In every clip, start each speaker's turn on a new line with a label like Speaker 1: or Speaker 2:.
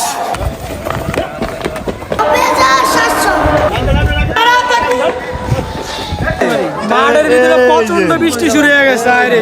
Speaker 1: বিশ মাঠের ভিতরে প্রচণ্ড বৃষ্টি শুরু হয়ে গেছে আরে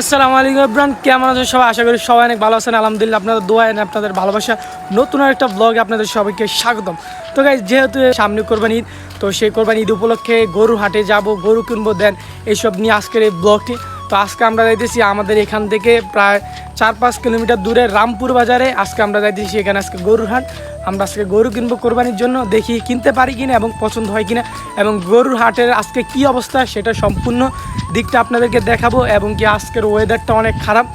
Speaker 1: আসসালামু আলাইকুম ইব্রান কেমন আছেন সবাই? আশা করি সবাই অনেক ভালো আছেন। আলহামদুলিল্লাহ আপনাদের দোয়া এনে আপনাদের ভালোবাসা। নতুন একটা ব্লগে আপনাদের সবাইকে স্বাগতম। তো গাই যেহেতু সামনে করবেন ঈদ তো সেই কোরবানি ঈদ উপলক্ষে গরু হাটে যাব, গরু কিনবো, দেন এইসব নিয়ে আজকের এই ব্লগটি। তো আজকে আমরা যাইতেছি আমাদের এখান থেকে প্রায় চার পাঁচ কিলোমিটার দূরে রামপুর বাজারে। আজকে আমরা যাইতেছি এখানে আজকে গরুর হাট। আমরা আজকে গরু কিনবো কোরবানির জন্য, দেখি কিনতে পারি কিনা এবং পছন্দ হয় কিনা এবং গরুর হাটের আজকে কি অবস্থা সেটা সম্পূর্ণ দিকটা আপনাদেরকে দেখাবো এবং কি আজকের ওয়েদারটা অনেক খারাপ।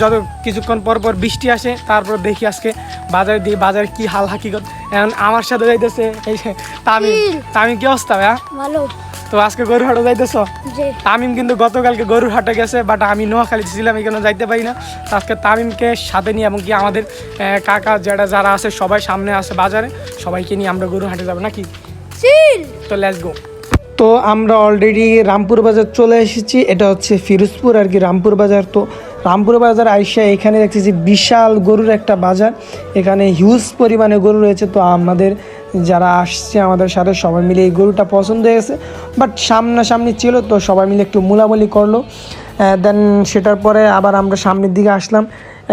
Speaker 1: যত কিছুক্ষণ পর পর বৃষ্টি আসে, তারপর দেখি আজকে বাজারে দিয়ে বাজারে কি হাল হাকিকত এখন আমার সাথে যাইতেছে এই যে তামিম। তামিম কি অবস্থা ভাইয়া?
Speaker 2: ভালো।
Speaker 1: তো আজকে গরুর হাটে যাইতেছ? তামিম কিন্তু গতকালকে গরুর হাটে গেছে বাট আমি নোয়াখালী ছিলাম এখানে যাইতে পারি না। তো আজকে তামিমকে সাথে নিয়ে এবং কি আমাদের কাকা যারা যারা আছে সবাই সামনে আছে বাজারে সবাইকে নিয়ে আমরা গরুর হাটে যাব নাকি? তো লেটস গো তো আমরা অলরেডি রামপুর বাজার চলে এসেছি এটা হচ্ছে ফিরোজপুর আর কি রামপুর বাজার। তো রামপুর বাজার আইসা এখানে দেখতেছি বিশাল গরুর একটা বাজার। এখানে হিউজ পরিমাণে গরু রয়েছে। তো আমাদের যারা আসছে, আমাদের সাথে সবাই মিলে এই গরুটা পছন্দ হয়ে গেছে বাট সামনাসামনি ছিল, তো সবাই মিলে একটু মুলামুলি করল। দেন সেটার পরে আবার আমরা সামনের দিকে আসলাম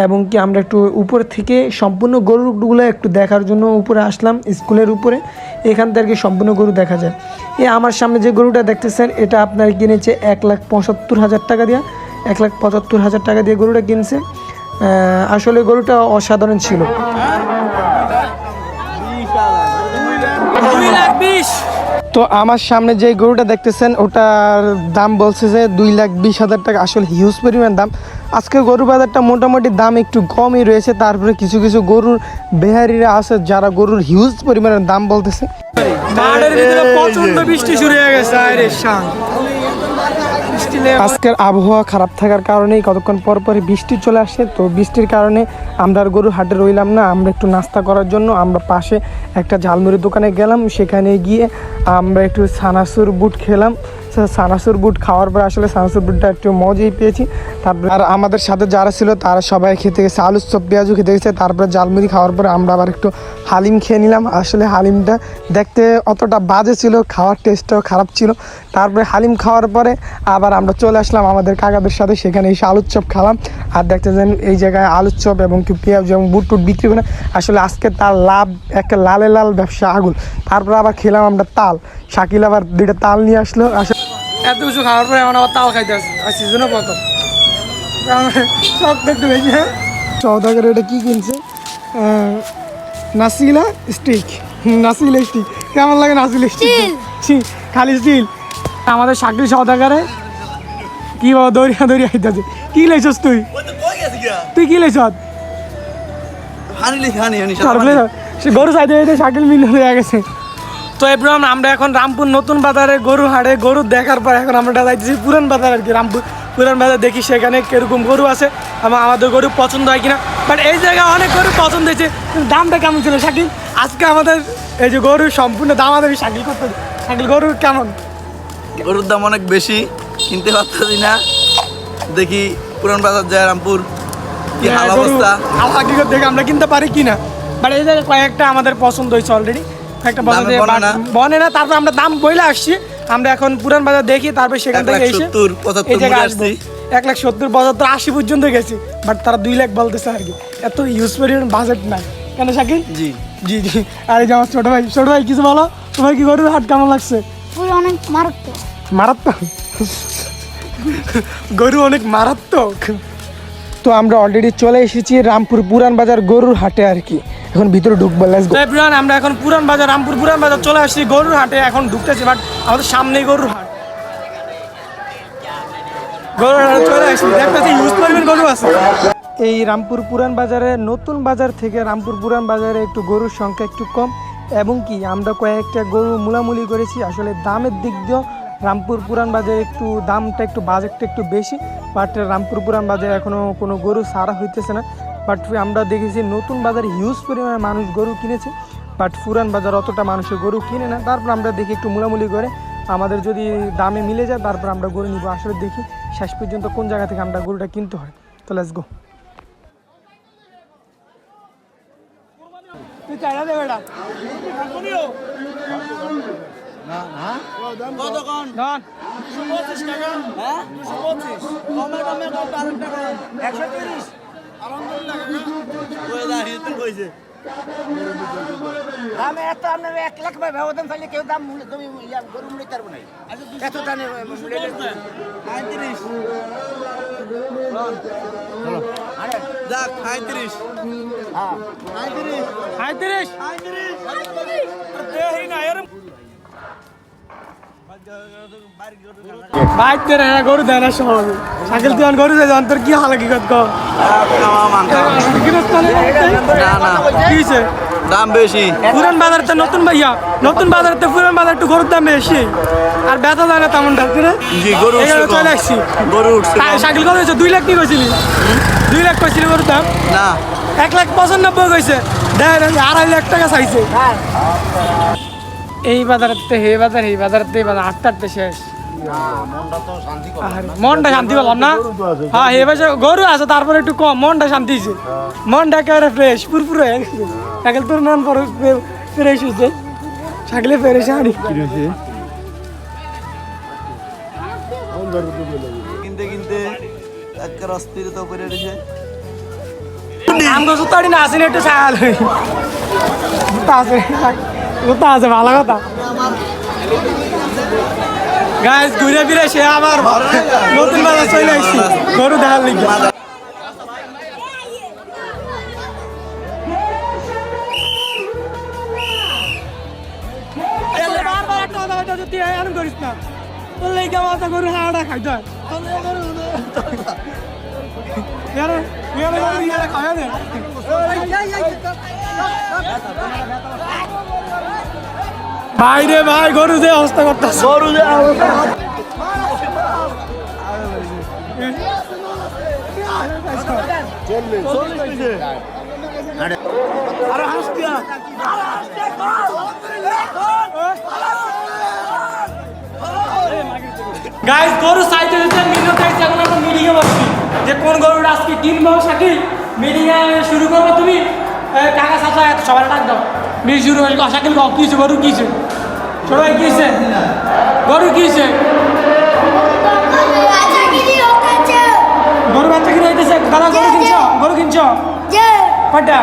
Speaker 1: এবং কি আমরা একটু উপর থেকে সম্পূর্ণ গরুগুলো একটু দেখার জন্য উপরে আসলাম, স্কুলের উপরে। এখান থেকে সম্পূর্ণ গরু দেখা যায়। এ আমার সামনে যে গরুটা দেখতেছেন, এটা আপনার কিনেছে এক লাখ পঁচাত্তর হাজার টাকা দিয়ে। এক লাখ পঁচাত্তর হাজার টাকা দিয়ে গরুটা কিনছে। আসলে গরুটা অসাধারণ ছিল। তো আমার সামনে যে গরুটা দেখতেছেন ওটার দাম বলছে যে দুই লাখ বিশ হাজার টাকা আসলে হিউজ পরিমাণ দাম। আজকে গরু বাজারটা মোটামুটি দাম একটু কমই রয়েছে তারপরে কিছু কিছু গরুর বেহারিরা আছে যারা গরুর হিউজ পরিমাণের দাম বলতেছে। প্রচণ্ড বৃষ্টি শুরু হয়ে গেছে আজকের আবহাওয়া খারাপ থাকার কারণেই কতক্ষণ পর পরে বৃষ্টি চলে আসে, তো বৃষ্টির কারণে আমরা আর গরু হাটে রইলাম না। আমরা একটু নাস্তা করার জন্য আমরা পাশে একটা ঝালমুড়ির দোকানে গেলাম, সেখানে গিয়ে আমরা একটু সানাসুর বুট খেলাম। সানাসুর বুট খাওয়ার পর আসলে সানাসুর বুটটা একটু মজাই পেয়েছি। তারপর আর আমাদের সাথে যারা ছিল, তারা সবাই খেতে গেছে আলুর চপ পেঁয়াজু খেতে গেছে। তারপরে ঝালমুড়ি খাওয়ার পরে আমরা আবার একটু হালিম খেয়ে নিলাম। আসলে হালিমটা দেখতে অতটা বাজে ছিল, খাওয়ার টেস্টটাও খারাপ ছিল। তারপরে হালিম খাওয়ার পরে আবার আমরা চলে আসলাম আমাদের কাকাদের সাথে, সেখানে এসে আলুর চপ খেলাম। আর দেখতে যেন এই জায়গায় আলুর চপ এবং কি পেঁয়াজ এবং বুট টুট বিক্রি করে। আসলে আজকে তার লাভ একটা লালে লাল ব্যবসা আগুন। তারপরে আবার খেলাম আমরা তাল। শাকিল আবার দুইটা তাল নিয়ে আসলো। আসলে এত কিছু খাওয়ার পরে এখন আবার তাল খাইতে আর সিজনও প্রথম শখটা একটু বেশি হ্যাঁ? সৌদাগর এটা কি কিনছে? নাসিলা স্টিক। নাসিলা স্টিক। কেমন লাগে নাসিলা স্টিক? ছি খালি স্টিল। আমাদের শাকিল সৌদাগারে কি বাবা দৌড়িয়া দৌড়িয়া আইতেছে কি লেছস তুই? তুই কি লেছ সে গরু চাইতে শাকিল মিল হয়ে গেছে। তো এব্রাম আমরা এখন রামপুর নতুন বাজারে গরু হাটে গরু দেখার পর এখন আমরা যাইতেছি পুরান বাজার আর কি রামপুর পুরান বাজার দেখি সেখানে কীরকম গরু আছে এবং আমাদের গরু পছন্দ হয় কিনা। বাট এই জায়গায় অনেক গরু পছন্দ হয়েছে কিন্তু দামটা কেমন ছিল? শাকিল আজকে আমাদের এই যে গরুর সম্পূর্ণ দাম আমাদের শাকিল করতে শাকিল গরুর কেমন?
Speaker 3: গরুর দাম অনেক বেশি কিনতে পারতেছি না। দেখি পুরান বাজার যায় রামপুর কি হাল
Speaker 1: হ্যাঁ, গরু
Speaker 3: অবস্থা।
Speaker 1: হাল হাকিকত দেখে আমরা কিনতে পারি কিনা। বাট এই জায়গায় কয়েকটা আমাদের পছন্দ হয়েছে অলরেডি একটা পছন্দ
Speaker 3: দামে বনে না।
Speaker 1: তারপর আমরা দাম বইলে আসছি। আমরা এখন পুরান বাজার দেখি তারপর সেখান
Speaker 3: এক
Speaker 1: থেকে
Speaker 3: লাখ
Speaker 1: এসে
Speaker 3: সত্তর,
Speaker 1: এই জায়গায় আসব। এক লাখ সত্তর পঁচাত্তর আশি পর্যন্ত গেছি বাট তারা দুই লাখ বলতেছে আর কি। এত ইউজ পরিমাণ বাজেট নাই। কেন শাকিল?
Speaker 3: জি।
Speaker 1: জি জি। আর যে আমার ছোট ভাই ছোট ভাই কিছু বলো? তোমার কি গরুর হাট কেমন লাগছে?
Speaker 2: অনেক মারাত্মক।
Speaker 1: মারাত্মক? গরু অনেক মারাত্মক। তো আমরা অলরেডি চলে এসেছি রামপুর পুরান বাজার গরুর হাটে আর কি। এখন ভিতরে ঢুকবো এভরিওয়ান আমরা এখন পুরান বাজার, রামপুর পুরান বাজার চলে আসছি গরুর হাটে। এখন ঢুকতেছি বাট আমাদের সামনেই গরুর হাট। গরুর হাটে চলে আসছি। দেখতেছি ইউজ পরিমাণ গরু আছে। এই রামপুর পুরান বাজারে, নতুন বাজার থেকে রামপুর পুরান বাজারে একটু গরুর সংখ্যা একটু কম। এবং কি, আমরা কয়েকটা গরু মুলামুলি করেছি। আসলে দামের দিক দিয়েও রামপুর পুরান বাজারে একটু দামটা একটু বাজেটটা একটু বেশি। বাট রামপুর পুরান বাজারে এখনও কোনো গরু সারা হইতেছে না। বাট আমরা দেখেছি নতুন বাজারে হিউজ পরিমাণে মানুষ গরু কিনেছে বাট পুরান বাজার অতটা মানুষের গরু কিনে না। তারপর আমরা দেখি একটু মুলামুলি করে আমাদের যদি দামে মিলে যায় তারপর আমরা গরু নিব। আসলে দেখি শেষ পর্যন্ত কোন জায়গা থেকে আমরা গরুটা কিনতে হয়। তো লেটস গো তুই চাইনা দে বেটা
Speaker 3: কত কোন
Speaker 1: ধন
Speaker 3: পঁচিশ টাকা হ্যাঁ দুশো পঁচিশ কমে কমে কম বারো টাকা একশো তিরিশ কইছে।
Speaker 4: আমি এত আপনার এক লাখ ভাই ব্যবধান ফেলে কেউ দাম মূল্য তুমি ইয়া গরু মূল্য তারবো না। এত দামে মূল্য
Speaker 3: পঁয়ত্রিশ।
Speaker 4: আরে।
Speaker 3: যাক পঁয়ত্রিশ।
Speaker 4: হ্যাঁ।
Speaker 3: পঁয়ত্রিশ।
Speaker 1: আইতিরিশ বাইক তেরে হ্যাঁ গরু দেয় না সব সাইকেল তুই গরু দেয় অন্তর কি হালা কি কত
Speaker 3: না না। দাম বেশি।
Speaker 1: পুরান বাজার তো নতুন ভাইয়া নতুন বাজার তো পুরান বাজার একটু গরুর দাম বেশি। আর বেচা যায় না তেমন ডাক্তার
Speaker 3: জি গরু।
Speaker 1: চলে আসছি।
Speaker 3: গরু
Speaker 1: সাইকেল কত হয়েছে দুই লাখ কি কইছিলি? দুই লাখ কইছিলি গরুর দাম?
Speaker 3: না।
Speaker 1: এক লাখ পঁচানব্বই কইছে। দেখ আড়াই লাখ টাকা চাইছে। এই বাজারতে হে বাজার এই বাজারতে এই বাজার আটটা আটটা শেষ। মনটা শান্তি পেলাম না। হ্যাঁ হে বাজার গরু আছে তারপরে একটু কম। মনটা শান্তি হয়েছে। মনটা একেবারে ফ্রেশ পুরপুরে হয়ে গেছে। সাইকেল তোর মন পরে ফ্রেশ হয়েছে। সাইকেলে ফ্রেশ আনি
Speaker 3: কিনতে কিনতে একটা অস্থিরতা উপরে রয়েছে।
Speaker 1: আমগো জুতাড়ি না আসেনি একটু জুতা আছে। জুতা আছে ভালো কথা গাইস ঘুরে ফিরে সে আবার নতুন বাজার চলে আসছি গরু দেখার কথা এরম করিস না তোর লেগে আমার তো গরু হাড়া খাইতে হয় খাওয়া দে ভাই রে ভাই গরু যে অবস্থা করতেছে।
Speaker 3: গরু যে
Speaker 1: গাইস গরু সাইতে দিতে এখন আমরা মিলিয়ে বসছি যে কোন গরুটা আজকে কিনবো শাকিল মিলিয়ে শুরু করব তুমি? কাকা চাচা এত সবাই ডাক দাও। মিলি শুরু হয়ে শাকিল কও কিছে গরু কিছে সবাই কিছে গরু কিছে
Speaker 2: কি
Speaker 1: গরু বাচ্চা কিনে হইতেছে দাদা গরু কিনছ? গরু কিনছ?
Speaker 2: যে
Speaker 1: কয়টা?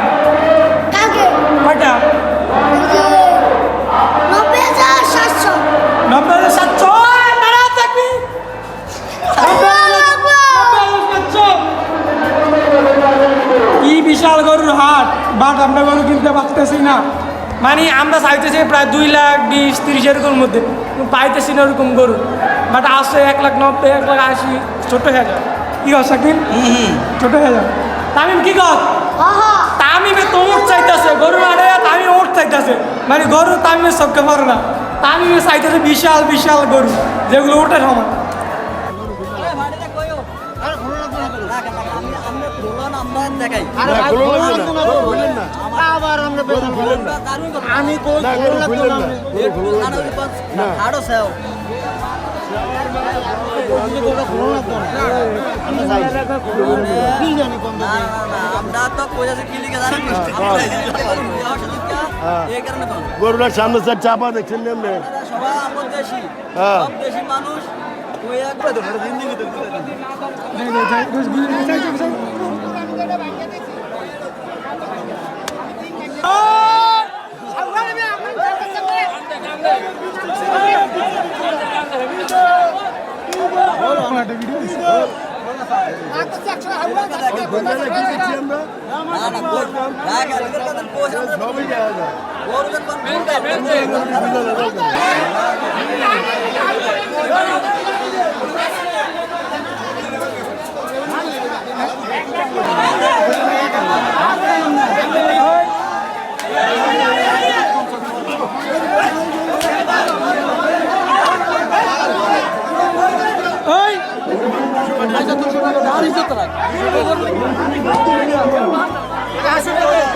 Speaker 1: বাট আমরা গরু কিনতে পারতেছি না। মানে আমরা চাইতেছি প্রায় দুই লাখ বিশ তিরিশ এরকম মধ্যে। পাইতেছি না ওরকম গরু। বাট আসছে এক লাখ নব্বই এক লাখ আশি ছোট হয়ে যায় কি কর শাকিল? ছোট হয়ে যায় তামিম কি কর? তামিমে তো ওট চাইতেছে গরু আড়ে তামিম ওট চাইতেছে। মানে গরু তামিমের সবকে পারে না। তামিমে চাইতেছে বিশাল বিশাল গরু যেগুলো ওঠে সমান।
Speaker 4: আবার আমরা বেতন বলেন না আমি
Speaker 3: আরও সেও
Speaker 5: গরুটার সামনে স্যার চাপা দেখছেন হ্যাঁ।
Speaker 3: মানুষ আমরা
Speaker 5: সবই দেখা যায়।
Speaker 3: গরু যখন
Speaker 1: ওই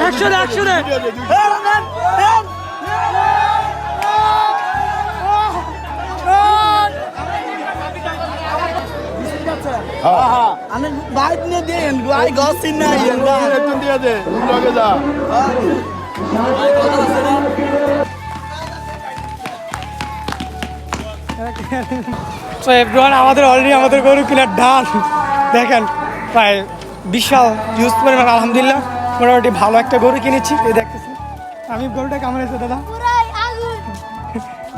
Speaker 1: একশো একশো
Speaker 3: আমি বাইক নিয়ে দেন ভাই গছি না
Speaker 5: একটু দিয়ে দে লগে যা।
Speaker 1: তো এভরিওয়ান আমাদের অলরেডি আমাদের গরু কেনার ডান দেখেন প্রায় বিশাল ইউজ পরিমাণ আলহামদুলিল্লাহ। মোটামুটি ভালো একটা গরু কিনেছি এই দেখতেছি আমি গরুটা কেমন হয়েছে দাদা?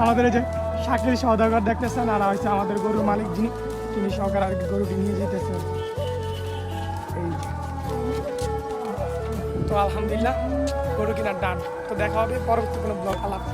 Speaker 1: আমাদের এই যে শাকিল সওদাগর দেখতেছেন আর হচ্ছে আমাদের গরুর মালিক যিনি। তিনি সকাল আর কি গরুটি নিয়ে যেতেছে। তো আলহামদুলিল্লাহ, গরু কিনার ডান তো দেখা হবে পরবর্তী কোনো ব্লগ আলাপ।